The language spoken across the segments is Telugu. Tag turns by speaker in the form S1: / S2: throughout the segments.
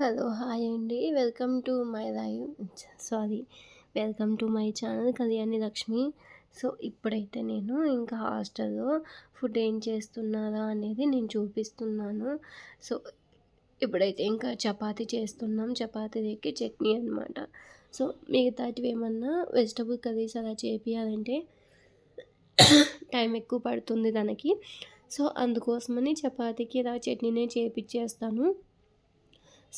S1: హలో హాయ్ అండి. Welcome to my live sorry welcome to my channel Kalyani Lakshmi. So ఇప్పుడైతే నేను ఇంకా హాస్టల్లో ఫుడ్ ఏం చేస్తున్నారా అనేది నేను చూపిస్తున్నాను. సో ఇప్పుడైతే ఇంకా చపాతి చేస్తున్నాం. చపాతీకి చట్నీ అనమాట సో మిగతాటివి ఏమన్నా వెజిటబుల్ కర్రీస్ అలా చేపియాలంటే టైం ఎక్కువ పడుతుంది దానికి సో అందుకోసమని చపాతీకి ఇలా చట్నీనే చేపించేస్తాను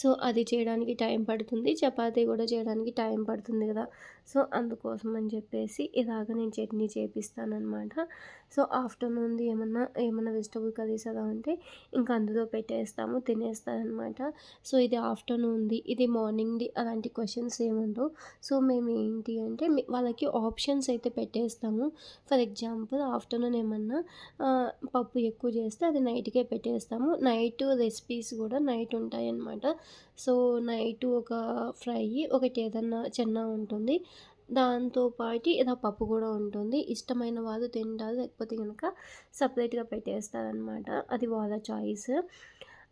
S1: సో అది చేయడానికి టైం పడుతుంది. చపాతీ కూడా చేయడానికి టైం పడుతుంది కదా. సో అందుకోసం అని చెప్పేసి ఇలాగ నేను చట్నీ చేపిస్తానమాట సో ఆఫ్టర్నూన్ది ఏమన్నా ఏమన్నా వెజిటబుల్ కర్రీస్ అలా ఉంటే ఇంకా అందులో పెట్టేస్తాము తినేస్తారనమాట సో ఇది ఆఫ్టర్నూన్ది ఇది మార్నింగ్ది అలాంటి క్వశ్చన్స్ ఏముండవు. సో మేము ఏంటి అంటే వాళ్ళకి ఆప్షన్స్ అయితే పెట్టేస్తాము. ఫర్ ఎగ్జాంపుల్ ఆఫ్టర్నూన్ ఏమన్నా పప్పు ఎక్కువ చేస్తే అది నైట్కే పెట్టేస్తాము. నైట్ రెసిపీస్ కూడా నైట్ ఉంటాయన్నమాట. సో నైట్ ఒక ఫ్రై ఒకటి ఏదన్నా చెన్న ఉంటుంది. దాంతోపాటు ఇలా పప్పు కూడా ఉంటుంది. ఇష్టమైన వాళ్ళు తింటారు. లేకపోతే కనుక సపరేట్గా పెట్టేస్తారనమాట అది వాళ్ళ చాయిస్.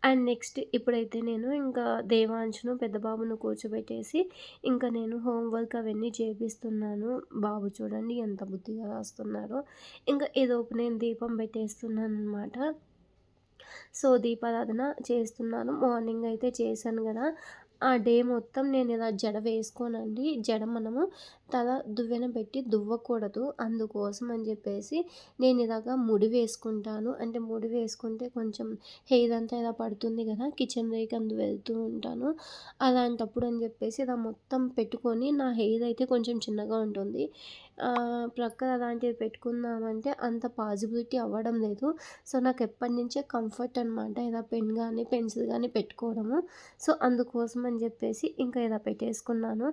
S1: అండ్ నెక్స్ట్ ఇప్పుడైతే నేను ఇంకా దేవాంశను పెద్ద బాబును కూర్చోబెట్టేసి ఇంకా నేను హోంవర్క్ అవన్నీ చేపిస్తున్నాను. బాబు చూడండి ఎంత బుద్ధిగా రాస్తున్నారో. ఇంకా ఏదోపు నేను దీపం పెట్టేస్తున్నాను అనమాట సో దీపారాధన చేస్తున్నాను. మార్నింగ్ అయితే చేశాను కదా. ఆ డే మొత్తం నేను ఇలా జడ వేసుకోనండి. జడ మనము తల దువ్వెన పెట్టి దువ్వకూడదు. అందుకోసం అని చెప్పేసి నేను ఇలాగా ముడి వేసుకుంటాను. అంటే ముడి వేసుకుంటే కొంచెం హెయిర్ అంతా ఇలా పడుతుంది కదా. కిచెన్ రేక్ అందు వెళ్తూ ఉంటాను. అలాంటప్పుడు అని చెప్పేసి ఇలా మొత్తం పెట్టుకొని నా హెయిర్ అయితే కొంచెం చిన్నగా ఉంటుంది. ప్రక్కన అలాంటివి పెట్టుకుందామంటే అంత పాజిబిలిటీ అవ్వడం లేదు. సో నాకు ఎప్పటి నుంచే కంఫర్ట్ అనమాట ఇలా పెన్ కానీ పెన్సిల్ కానీ పెట్టుకోవడము. సో అందుకోసం అని చెప్పేసి ఇంకా ఇలా పెట్టేసుకున్నాను.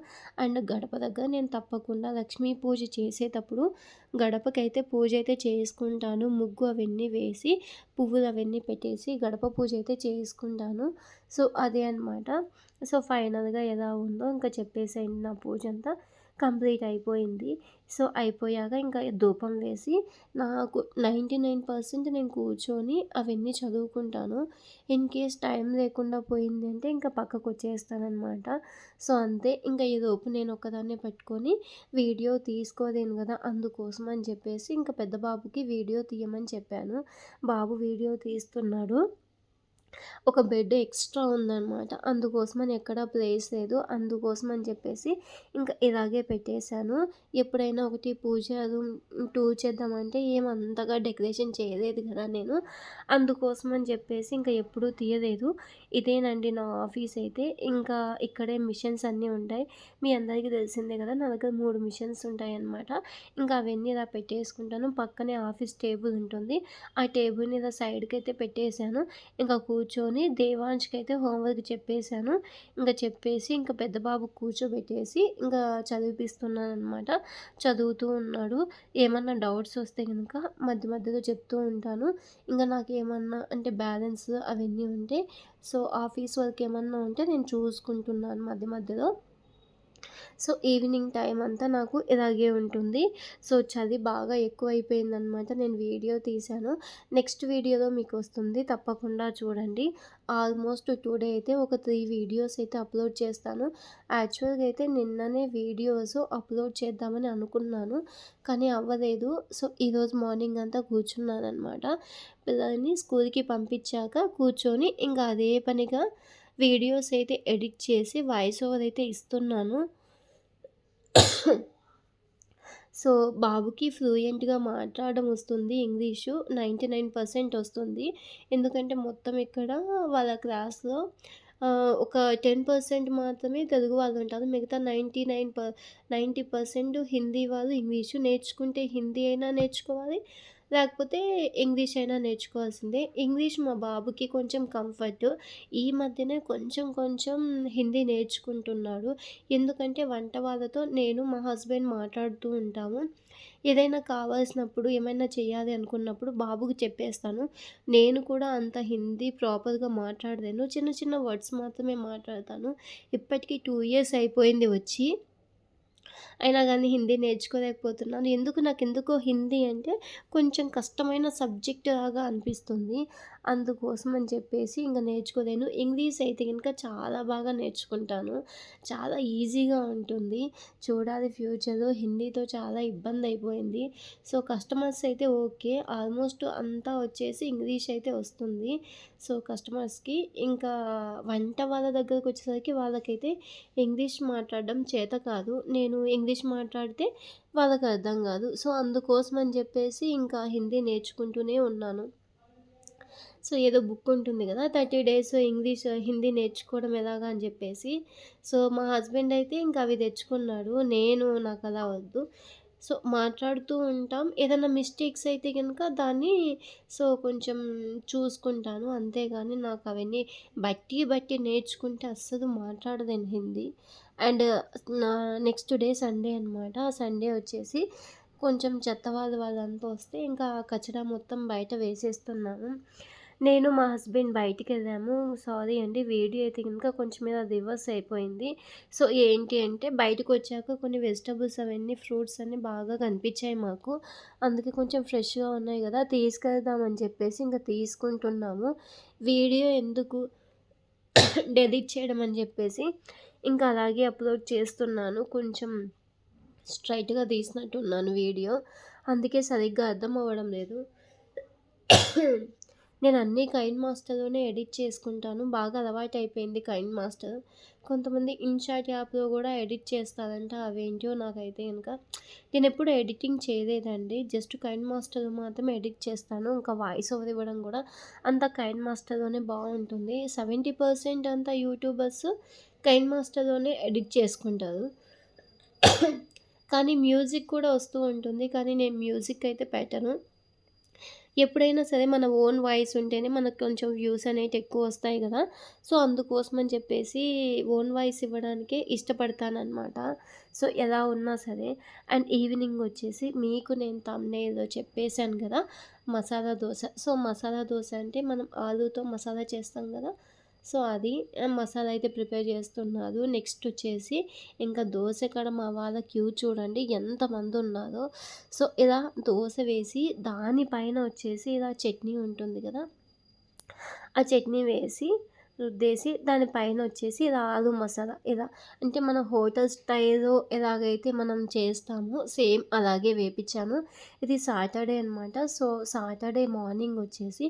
S1: అండ్ గడప దగ్గర నేను తప్పకుండా లక్ష్మీ పూజ చేసేటప్పుడు గడపకైతే పూజ అయితే చేసుకుంటాను. ముగ్గు అవన్నీ వేసి పువ్వులు అవన్నీ పెట్టేసి గడప పూజ అయితే చేసుకుంటాను. సో అదే అనమాట సో ఫైనల్గా ఎలా ఉందో ఇంకా చెప్పేసేయండి నా పూజ అంతా. కంప్లీట్ అయిపోయింది. సో అయిపోయాక ఇంకా ధూపం వేసి నాకు నైంటీ నైన్ పర్సెంట్ నేను కూర్చొని అవన్నీ చదువుకుంటాను. ఇన్ కేస్ టైం లేకుండా పోయింది అంటే ఇంకా పక్కకు వచ్చేస్తానమాట సో అంతే. ఇంకా ఈ లోపు నేను ఒకదాన్నే పెట్టుకొని వీడియో తీసుకోలేను కదా అందుకోసం అని చెప్పేసి ఇంకా పెద్ద బాబుకి వీడియో తీయమని చెప్పాను. బాబు వీడియో తీస్తున్నాడు. ఒక బెడ్ ఎక్స్ట్రా ఉందన్నమాట. అందుకోసమని ఎక్కడ ప్లేస్ లేదు. అందుకోసం అని చెప్పేసి ఇంకా ఇలాగే పెట్టేశాను. ఎప్పుడైనా ఒకటి పూజ టూర్ చేద్దామంటే ఏమంతగా డెకరేషన్ చేయలేదు కదా నేను. అందుకోసం అని చెప్పేసి ఇంకా ఎప్పుడూ తీయలేదు. ఇదేనండి నా ఆఫీస్ అయితే. ఇంకా ఇక్కడే మిషన్స్ అన్నీ ఉంటాయి. మీ అందరికీ తెలిసిందే కదా నా దగ్గర మూడు మిషన్స్ ఉంటాయి అన్నమాట ఇంకా అవన్నీ ఇలా పెట్టేసుకుంటాను. పక్కనే ఆఫీస్ టేబుల్ ఉంటుంది. ఆ టేబుల్ని ఇలా సైడ్కి అయితే పెట్టేశాను. ఇంకా కూర్చొని కూర్చొని దేవాంశ్కి అయితే హోంవర్క్ చెప్పేశాను. ఇంకా చెప్పేసి ఇంకా పెద్ద బాబు కూర్చోబెట్టేసి ఇంకా చదివిపిస్తున్నాను అనమాట చదువుతూ ఉన్నాడు. ఏమన్నా డౌట్స్ వస్తే కనుక మధ్య మధ్యలో చెప్తూ ఉంటాను. ఇంకా నాకు ఏమన్నా అంటే బ్యాలెన్స్ అవన్నీ ఉంటే సో ఆఫీస్ వర్క్ ఏమన్నా ఉంటే నేను చూసుకుంటున్నాను మధ్య మధ్యలో. సో ఈవినింగ్ టైం అంతా నాకు ఇలాగే ఉంటుంది. సో చలి బాగా ఎక్కువైపోయిందనమాట నేను వీడియో తీశాను. నెక్స్ట్ వీడియోలో మీకు వస్తుంది తప్పకుండా చూడండి. ఆల్మోస్ట్ టుడే అయితే ఒక త్రీ వీడియోస్ అయితే అప్లోడ్ చేస్తాను. యాక్చువల్గా అయితే నిన్ననే వీడియోస్ అప్లోడ్ చేద్దామని అనుకున్నాను. కానీ అవ్వలేదు. సో ఈరోజు మార్నింగ్ అంతా కూర్చున్నాను అనమాట పిల్లల్ని స్కూల్కి పంపించాక కూర్చొని ఇంకా అదే పనిగా వీడియోస్ అయితే ఎడిట్ చేసి వాయిస్ ఓవర్ అయితే ఇస్తున్నాను. సో బాబుకి ఫ్లూయెంట్గా మాట్లాడడం వస్తుంది ఇంగ్లీషు నైంటీ నైన్ పర్సెంట్ వస్తుంది. ఎందుకంటే మొత్తం ఇక్కడ వాళ్ళ క్లాస్లో ఒక టెన్ పర్సెంట్ మాత్రమే తెలుగు వాళ్ళు ఉంటారు. మిగతా ninety nine per ninety percent Hindi వాళ్ళు ఇంగ్లీషు నేర్చుకుంటే హిందీ అయినా నేర్చుకోవాలి. లేకపోతే ఇంగ్లీష్ అయినా నేర్చుకోవాల్సిందే. ఇంగ్లీష్ మా బాబుకి కొంచెం కంఫర్ట్. ఈ మధ్యనే కొంచెం కొంచెం హిందీ నేర్చుకుంటున్నాడు. ఎందుకంటే వంట వాళ్ళతో నేను మా హస్బెండ్ మాట్లాడుతూ ఉంటాము. ఏదైనా కావాల్సినప్పుడు ఏమైనా చేయాలి అనుకున్నప్పుడు బాబుకి చెప్పేస్తాను. నేను కూడా అంత హిందీ ప్రాపర్గా మాట్లాడలేను. చిన్న చిన్న వర్డ్స్ మాత్రమే మాట్లాడతాను. ఇప్పటికీ టూ ఇయర్స్ అయిపోయింది వచ్చి. అయినా కానీ హిందీ నేర్చుకోలేకపోతున్నాను. ఎందుకు నాకు ఎందుకో హిందీ అంటే కొంచెం కష్టమైన సబ్జెక్ట్ లాగా అనిపిస్తుంది. అందుకోసం అని చెప్పేసి ఇంకా నేర్చుకోలేను ఇంగ్లీష్ అయితే కనుక చాలా బాగా నేర్చుకుంటాను. చాలా ఈజీగా ఉంటుంది. చూడాలి ఫ్యూచర్లో హిందీతో చాలా ఇబ్బంది అయిపోయింది. సో కస్టమర్స్ అయితే ఓకే. ఆల్మోస్ట్ అంతా వచ్చేసి ఇంగ్లీష్ అయితే వస్తుంది. సో కస్టమర్స్కి ఇంకా వంట వాళ్ళ దగ్గరకు వచ్చేసరికి వాళ్ళకైతే ఇంగ్లీష్ మాట్లాడడం చేత కాదు. నేను ఇంగ్లీష్ మాట్లాడితే వాళ్ళకి అర్థం కాదు. సో అందుకోసం అని చెప్పేసి ఇంకా హిందీ నేర్చుకుంటూనే ఉన్నాను. సో ఏదో బుక్ ఉంటుంది కదా థర్టీ డేస్ ఇంగ్లీష్ హిందీ నేర్చుకోవడం ఎలాగా అని చెప్పేసి. సో మా హస్బెండ్ అయితే ఇంకా అవి తెచ్చుకున్నాడు. నేను నాకు అలా వద్దు. సో మాట్లాడుతూ ఉంటాం. ఏదైనా మిస్టేక్స్ అయితే కనుక దాన్ని సో కొంచెం చూసుకుంటాను. అంతేగాని నాకు అవన్నీ బట్టి బట్టి నేర్చుకుంటే అస్సలు మాట్లాడదండి హిందీ. అండ్ నా నెక్స్ట్ డే సండే అనమాట సండే వచ్చేసి కొంచెం చెత్త వాళ్ళు వాళ్ళంతా వస్తే ఇంకా కచరా మొత్తం బయట వేసేస్తున్నాను. నేను మా హస్బెండ్ బయటికి వెళ్ళాము సారీ అండి వీడియో అయితే కనుక కొంచెం మీద రివర్స్ అయిపోయింది. సో ఏంటి అంటే బయటకు వచ్చాక కొన్ని వెజిటబుల్స్ అవన్నీ ఫ్రూట్స్ అన్నీ బాగా కనిపించాయి మాకు. అందుకే కొంచెం ఫ్రెష్గా ఉన్నాయి కదా తీసుకెళ్దామని చెప్పేసి ఇంకా తీసుకుంటున్నాము. వీడియో ఎందుకు డెలిట్ చేయడం అని చెప్పేసి ఇంకా అలాగే అప్లోడ్ చేస్తున్నాను. కొంచెం స్ట్రైట్గా తీసినట్టున్నాను వీడియో. అందుకే సరిగ్గా అర్థం అవ్వడం లేదు. నేను అన్నీ కైండ్ మాస్టర్లోనే ఎడిట్ చేసుకుంటాను. బాగా అలవాటు అయిపోయింది కైండ్ మాస్టర్. కొంతమంది ఇన్షాట్ యాప్లో కూడా ఎడిట్ చేస్తారంట అవేంటో నాకైతే కనుక నేను ఎప్పుడు ఎడిటింగ్ చేయలేదండి. జస్ట్ కైండ్ మాస్టర్ మాత్రం ఎడిట్ చేస్తాను. ఇంకా వాయిస్ ఓవర్ ఇవ్వడం కూడా అంత కైండ్ మాస్టర్లోనే బాగుంటుంది. సెవెంటీ పర్సెంట్ అంతా యూట్యూబర్స్ కైండ్ మాస్టర్లోనే ఎడిట్ చేసుకుంటారు. కానీ మ్యూజిక్ కూడా వస్తూ ఉంటుంది. కానీ నేను మ్యూజిక్ అయితే పెట్టను. ఎప్పుడైనా సరే మన ఓన్ వాయిస్ ఉంటేనే మనకు కొంచెం వ్యూస్ అనేవి ఎక్కువ వస్తాయి కదా. సో అందుకోసం అని చెప్పేసి ఓన్ వాయిస్ ఇవ్వడానికే ఇష్టపడతానమాట సో ఎలా ఉన్నా సరే. అండ్ ఈవినింగ్ వచ్చేసి మీకు నేను తమ్నేలో చెప్పేశాను కదా మసాలా దోశ. సో మసాలా దోశ అంటే మనం ఆలూతో మసాలా చేస్తాం కదా సో అది మసాలా అయితే ప్రిపేర్ చేస్తున్నారు. నెక్స్ట్ వచ్చేసి ఇంకా దోశ కాడ మా వాళ్ళ క్యూ చూడండి ఎంతమంది ఉన్నారో. సో ఇలా దోశ వేసి దానిపైన వచ్చేసి ఇలా చట్నీ ఉంటుంది కదా. ఆ చట్నీ వేసి రుద్దేసి దానిపైన వచ్చేసి ఇలా మసాలా. ఇలా అంటే మన హోటల్ స్టైల్లో ఎలాగైతే మనం చేస్తామో సేమ్ అలాగే వేపించాను ఇది సాటర్డే అనమాట సో సాటర్డే మార్నింగ్ వచ్చేసి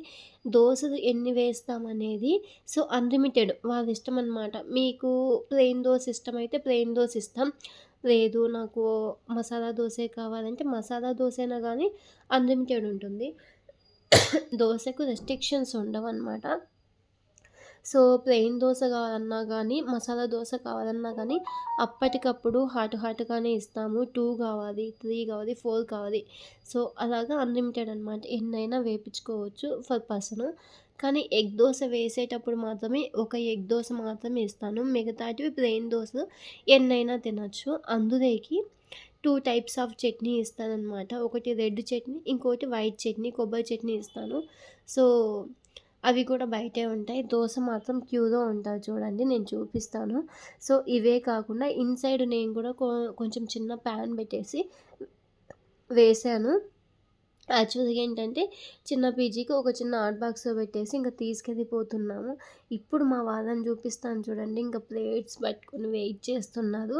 S1: దోశలు ఎన్ని వేస్తామనేది సో అన్లిమిటెడ్ వాళ్ళ ఇష్టం అనమాట మీకు ప్లెయిన్ దోశ ఇష్టం అయితే ప్లెయిన్ దోశ ఇస్తాం. లేదు నాకు మసాలా దోశ కావాలంటే మసాలా దోశైనా కానీ అన్లిమిటెడ్ ఉంటుంది. దోశకు రెస్ట్రిక్షన్స్ ఉండవు అనమాట సో ప్లెయిన్ దోశ కావాలన్నా కానీ మసాలా దోశ కావాలన్నా కానీ అప్పటికప్పుడు హాట్ హాట్గానే ఇస్తాము. టూ కావాలి త్రీ కావాలి ఫోర్ కావాలి. సో అలాగా అన్లిమిటెడ్ అనమాట ఎన్నైనా వేపించుకోవచ్చు ఫర్ పర్సన్. కానీ ఎగ్ దోశ వేసేటప్పుడు మాత్రమే ఒక ఎగ్ దోశ మాత్రమే ఇస్తాను. మిగతాటివి ప్లెయిన్ దోశ ఎన్నైనా తినచ్చు. అందులోకి టూ టైప్స్ ఆఫ్ చట్నీ ఇస్తానమాట ఒకటి రెడ్ చట్నీ ఇంకోటి వైట్ చట్నీ కొబ్బరి చట్నీ ఇస్తాను. సో అవి కూడా బయటే ఉంటాయి. దోశ మాత్రం క్యూలో ఉంటుంది చూడండి నేను చూపిస్తాను. సో ఇవే కాకుండా ఇన్సైడ్ నేను కూడా కొంచెం చిన్న ప్యాన్ పెట్టేసి వేసాను. యాక్చువల్గా ఏంటంటే చిన్న పీజీకి ఒక చిన్న ఆర్ట్ బాక్స్ పెట్టేసి ఇంకా తీసుకెళ్ళిపోతున్నాము. ఇప్పుడు మా వాళ్ళని చూపిస్తాను చూడండి ఇంకా ప్లేట్స్ పట్టుకొని వెయిట్ చేస్తున్నారు.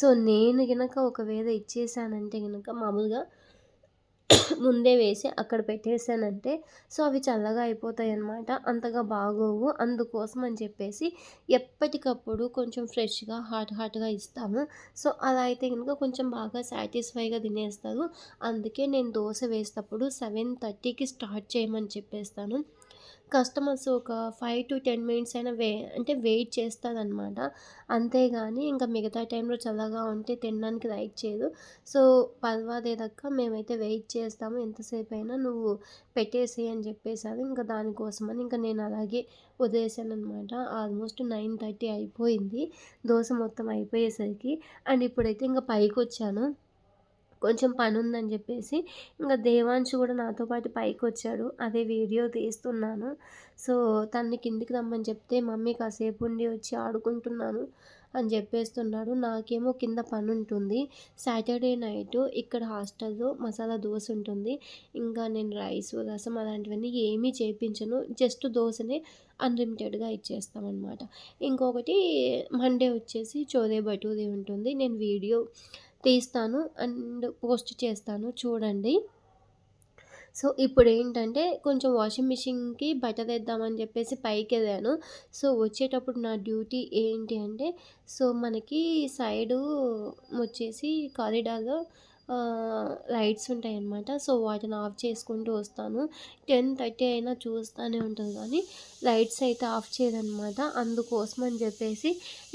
S1: సో నేను కనుక ఒకవేళ ఇచ్చేసానంటే కనుక మామూలుగా ముందే వేసి అక్కడ పెట్టేసానంటే సో అవి చల్లగా అయిపోతాయి అన్నమాట అంతగా బాగోవు. అందుకోసం అని చెప్పేసి ఎప్పటికప్పుడు కొంచెం ఫ్రెష్గా హాట్ హాట్గా ఇస్తాము. సో అలా అయితే కనుక కొంచెం బాగా సాటిస్ఫైగా తినేస్తారు. అందుకే నేను దోశ వేసేటప్పుడు సెవెన్ థర్టీకి స్టార్ట్ చేయమని చెప్పేస్తాను. కస్టమర్స్ ఒక ఫైవ్ టు టెన్ మినిట్స్ అయినా వే అంటే వెయిట్ చేస్తుందన్నమాట. అంతేగాని ఇంకా మిగతా టైంలో చల్లగా ఉంటే తినడానికి లైక్ చేయదు. సో పర్వాలేదక్క మేమైతే వెయిట్ చేస్తాము. ఎంతసేపు అయినా నువ్వు పెట్టేసి అని చెప్పేసారు ఇంకా దానికోసమని ఇంకా నేను అలాగే వదిలేసాను అనమాట ఆల్మోస్ట్ నైన్ థర్టీ అయిపోయింది. దోశ మొత్తం అయిపోయేసరికి. అండ్ ఇప్పుడైతే ఇంకా పైకి వచ్చాను కొంచెం పని ఉందని చెప్పేసి ఇంకా దేవాంశ్ కూడా నాతో పాటు పైకి వచ్చాడు అదే వీడియో తీస్తున్నాను. సో తనని కిందికి రమ్మని చెప్తే మమ్మీ కాసేపు ఉండి వచ్చి ఆడుకుంటున్నాను అని చెప్పేస్తున్నాడు. నాకేమో కింద పని ఉంటుంది సాటర్డే నైట్ ఇక్కడ హాస్టల్లో మసాలా దోశ ఉంటుంది. ఇంకా నేను రైస్ రసం అలాంటివన్నీ ఏమీ చేయించను జస్ట్ దోశనే అన్లిమిటెడ్గా ఇచ్చేస్తామన్నమాట. ఇంకొకటి మండే వచ్చేసి చోదే బటూరి ఉంటుంది. నేను వీడియో తీస్తాను అండ్ పోస్ట్ చేస్తాను చూడండి. సో ఇప్పుడు ఏంటంటే కొంచెం వాషింగ్ మిషన్కి బట్ట వేద్దామని చెప్పేసి పైకి వెళ్ళాను సో వచ్చేటప్పుడు నా డ్యూటీ ఏంటి అంటే సో మనకి సైడు వచ్చేసి కారిడార్లో లైట్స్ ఉంటాయి అన్నమాట సో వాటిని ఆఫ్ చేసుకుంటూ వస్తాను. టెన్ థర్టీ అయినా చూస్తూనే ఉంటుంది కానీ లైట్స్ అయితే ఆఫ్ చేయదనమాట అందుకోసం అని చెప్పేసి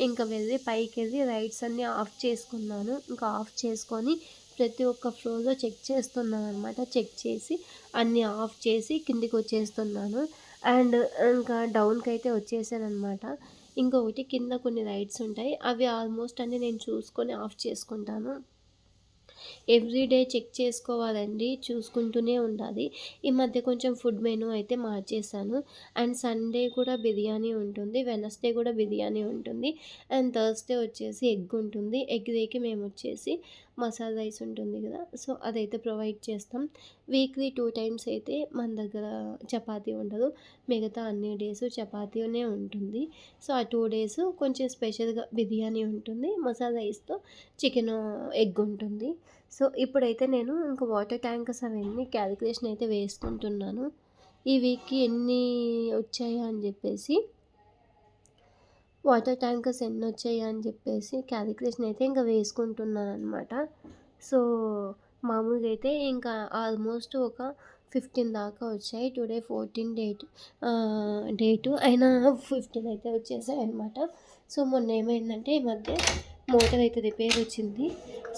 S1: ఇంకా వెళ్ళి పైకి వెళ్ళి లైట్స్ అన్నీ ఆఫ్ చేసుకున్నాను. ఇంకా ఆఫ్ చేసుకొని ప్రతి ఒక్క ఫ్లోర్లో చెక్ చేస్తున్నాను అనమాట చెక్ చేసి అన్నీ ఆఫ్ చేసి కిందికి వచ్చేస్తున్నాను అండ్ ఇంకా డౌన్కి అయితే వచ్చేసాను అనమాట ఇంకొకటి కింద కొన్ని లైట్స్ ఉంటాయి. అవి ఆల్మోస్ట్ అన్నీ నేను చూసుకొని ఆఫ్ చేసుకుంటాను. ఎవ్రీడే చెక్ చేసుకోవాలండి చూసుకుంటూనే ఉండాలి. ఈ మధ్య కొంచెం ఫుడ్ మెనూ అయితే మార్చేసాను అండ్ సండే కూడా బిర్యానీ ఉంటుంది వెనస్డే కూడా బిర్యానీ ఉంటుంది అండ్ థర్స్డే వచ్చేసి ఎగ్ ఉంటుంది. ఎగ్ డేకి మేము వచ్చేసి మసాలా రైస్ ఉంటుంది కదా సో అదైతే ప్రొవైడ్ చేస్తాం. వీక్లీ టూ టైమ్స్ అయితే మన దగ్గర చపాతీ ఉండదు. మిగతా అన్ని డేస్ చపాతీనే ఉంటుంది. సో ఆ టూ డేస్ కొంచెం స్పెషల్గా బిర్యానీ ఉంటుంది మసాలా రైస్తో చికెన్ ఎగ్ ఉంటుంది. సో ఇప్పుడైతే నేను ఇంకా వాటర్ ట్యాంకర్స్ అవన్నీ క్యాలిక్యులేషన్ అయితే వేసుకుంటున్నాను. ఈ వీక్కి ఎన్ని వచ్చాయా అని చెప్పేసి వాటర్ ట్యాంకర్స్ ఎన్ని వచ్చాయి అని చెప్పేసి క్యాలిక్యులేషన్ అయితే ఇంకా వేసుకుంటున్నాను అనమాట సో మామూలుగా అయితే ఇంకా ఆల్మోస్ట్ ఒక ఫిఫ్టీన్ దాకా వచ్చాయి. టుడే ఫోర్టీన్ డేట్ డేటు అయినా ఫిఫ్టీన్ అయితే వచ్చేసాయి అనమాట సో మొన్న ఏమైందంటే ఈ మధ్య మోటార్ అయితే రిపేర్ వచ్చింది.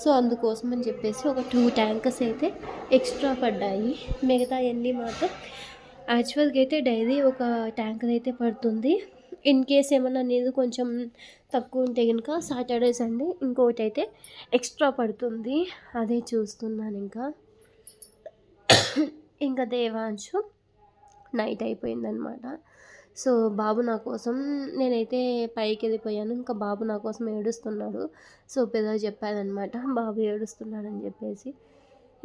S1: సో అందుకోసం అని చెప్పేసి ఒక టూ ట్యాంకర్స్ అయితే ఎక్స్ట్రా పడ్డాయి. మిగతా అన్నీ మాత్రం యాక్చువల్గా అయితే డైలీ ఒక ట్యాంకర్ అయితే పడుతుంది. ఇన్ కేస్ ఏమన్నా నీళ్ళు కొంచెం తక్కువ ఉంటే కనుక సాటర్డే సండే ఇంకొకటి అయితే ఎక్స్ట్రా పడుతుంది. అదే చూస్తున్నాను ఇంకా. ఇంకా దేవాంశు నైట్ అయిపోయిందనమాట సో బాబు నా కోసం నేనైతే పైకి వెళ్ళిపోయాను. ఇంకా బాబు నా కోసం ఏడుస్తున్నాడు. సో పెద్ద చెప్పానమాట బాబు ఏడుస్తున్నాడని చెప్పేసి.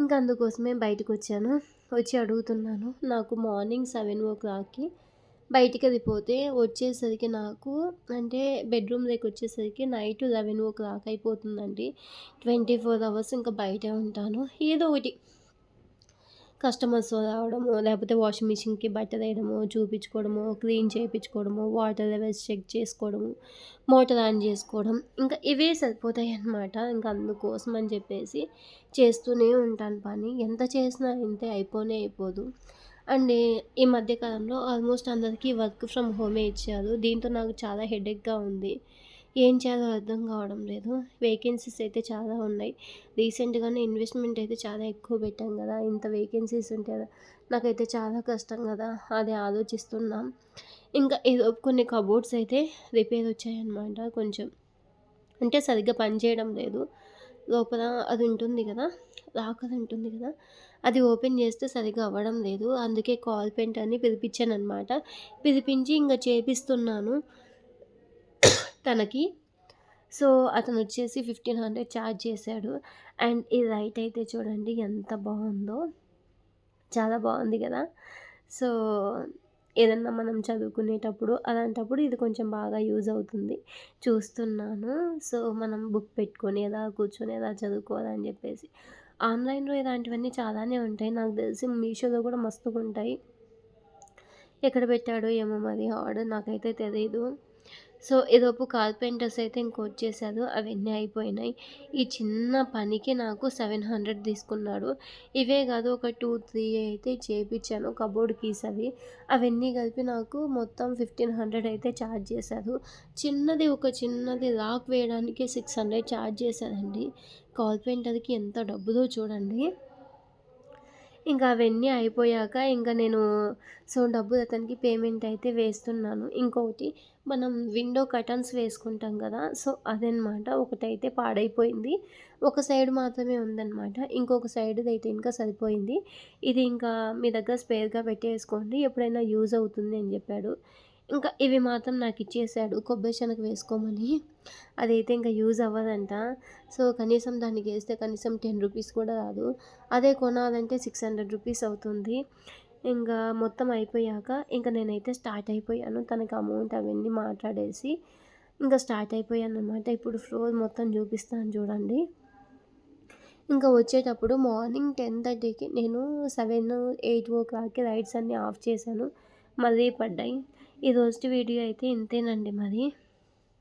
S1: ఇంకా అందుకోసమే బయటకు వచ్చాను వచ్చి అడుగుతున్నాను. నాకు మార్నింగ్ సెవెన్ ఓ క్లాక్కి బయటికి వెళ్ళిపోతే వచ్చేసరికి నాకు అంటే బెడ్రూమ్లోకి వచ్చేసరికి నైట్ లెవెన్ ఓ క్లాక్ అయిపోతుందండి. ట్వంటీ ఫోర్ అవర్స్ ఇంకా బయటే ఉంటాను. ఏదో ఒకటి కస్టమర్స్ రావడము లేకపోతే వాషింగ్ మిషన్కి బట్టలు వేయడము చూపించుకోవడము క్లీన్ చేయించుకోవడము వాటర్ లెవెల్స్ చెక్ చేసుకోవడము మోటార్ ఆన్ చేసుకోవడం ఇంకా ఇవే సరిపోతాయి అన్నమాట. ఇంకా అందుకోసం అని చెప్పేసి చేస్తూనే ఉంటాను. పని ఎంత చేసినా ఇంతే అయిపోనే అయిపోదు. అండ్ ఈ మధ్యకాలంలో ఆల్మోస్ట్ అందరికీ వర్క్ ఫ్రమ్ హోమే ఇచ్చారు. దీంతో నాకు చాలా హెడేక్గా ఉంది. ఏం చేయాలో అర్థం కావడం లేదు. వేకెన్సీస్ అయితే చాలా ఉన్నాయి. రీసెంట్గానే ఇన్వెస్ట్మెంట్ అయితే చాలా ఎక్కువ పెట్టాం కదా. ఇంత వేకెన్సీస్ ఉంటే నాకైతే చాలా కష్టం కదా. అది ఆలోచిస్తున్నాం. ఇంకా ఏదో కొన్ని కబోర్డ్స్ అయితే రిపేర్ వచ్చాయన్నమాట కొంచెం. అంటే సరిగ్గా పనిచేయడం లేదు. లోపల అది ఉంటుంది కదా లాకర్ ఉంటుంది కదా అది ఓపెన్ చేస్తే సరిగా అవ్వడం లేదు. అందుకే కాల్ పెయింట్ అని పిలిపించాను అనమాట పిలిపించి ఇంకా చేపిస్తున్నాను తనకి. సో అతను వచ్చేసి ఫిఫ్టీన్ హండ్రెడ్ ఛార్జ్ చేశాడు. అండ్ ఈ లైట్ అయితే చూడండి ఎంత బాగుందో. చాలా బాగుంది కదా. సో ఏదన్నా మనం చదువుకునేటప్పుడు అలాంటప్పుడు ఇది కొంచెం బాగా యూజ్ అవుతుంది. చూస్తున్నాను. సో మనం బుక్ పెట్టుకొని ఎలా కూర్చొని ఎలా చదువుకోవాలని చెప్పేసి. ఆన్లైన్లో ఇలాంటివన్నీ చాలానే ఉంటాయి. నాకు తెలిసి మీషోలో కూడా మస్తుగా ఉంటాయి ఎక్కడ పెట్టాడో ఏమో మరి ఆర్డర్ నాకైతే తెలియదు సో ఇదొప్పు కార్పెంటర్స్ అయితే ఇంకొచ్చేసారు అవన్నీ అయిపోయినాయి. ఈ చిన్న పనికి నాకు సెవెన్ హండ్రెడ్ తీసుకున్నాడు. ఇవే కాదు ఒక టూ త్రీ అయితే చేపించాను కబోర్డ్ కీస్ అవి. అవన్నీ కలిపి నాకు మొత్తం ఫిఫ్టీన్ హండ్రెడ్ అయితే ఛార్జ్ చేశారు. చిన్నది ఒక చిన్నది రాక్ వేయడానికి సిక్స్ హండ్రెడ్ ఛార్జ్ చేశారండి. కార్పెంటర్కి ఎంత డబ్బుదో చూడండి. ఇంకా అవన్నీ అయిపోయాక ఇంకా నేను సో డబ్బులు అతనికి పేమెంట్ అయితే వేస్తున్నాను. ఇంకొకటి మనం విండో కర్టన్స్ వేసుకుంటాం కదా సో అదనమాట ఒకటైతే పాడైపోయింది. ఒక సైడ్ మాత్రమే ఉందన్నమాట ఇంకొక సైడ్ అయితే ఇంకా సరిపోయింది. ఇది ఇంకా మీ దగ్గర స్పేర్గా పెట్టేసుకోండి ఎప్పుడైనా యూజ్ అవుతుంది అని చెప్పాడు. ఇంకా ఇవి మాత్రం నాకు ఇచ్చేసాడు. కొబ్బరి శనగ వేసుకోమని. అదైతే ఇంకా యూజ్ అవ్వదంట. సో కనీసం దానికి వేస్తే కనీసం టెన్ రూపీస్ కూడా రాదు. అదే కొనాలంటే సిక్స్ హండ్రెడ్ రూపీస్ అవుతుంది. ఇంకా మొత్తం అయిపోయాక ఇంకా నేనైతే స్టార్ట్ అయిపోయాను. తనకి అమౌంట్ అవన్నీ మాట్లాడేసి ఇంకా స్టార్ట్ అయిపోయాను అనమాట ఇప్పుడు ఫ్లోర్ మొత్తం చూపిస్తాను చూడండి. ఇంకా వచ్చేటప్పుడు మార్నింగ్ టెన్ థర్టీకి నేను సెవెన్ ఎయిట్ ఓ క్లాక్కి లైట్స్ అన్నీ ఆఫ్ చేశాను. మళ్ళీ పడ్డాయి. ఈ రోజు వీడియో అయితే ఇంతేనండి మరి.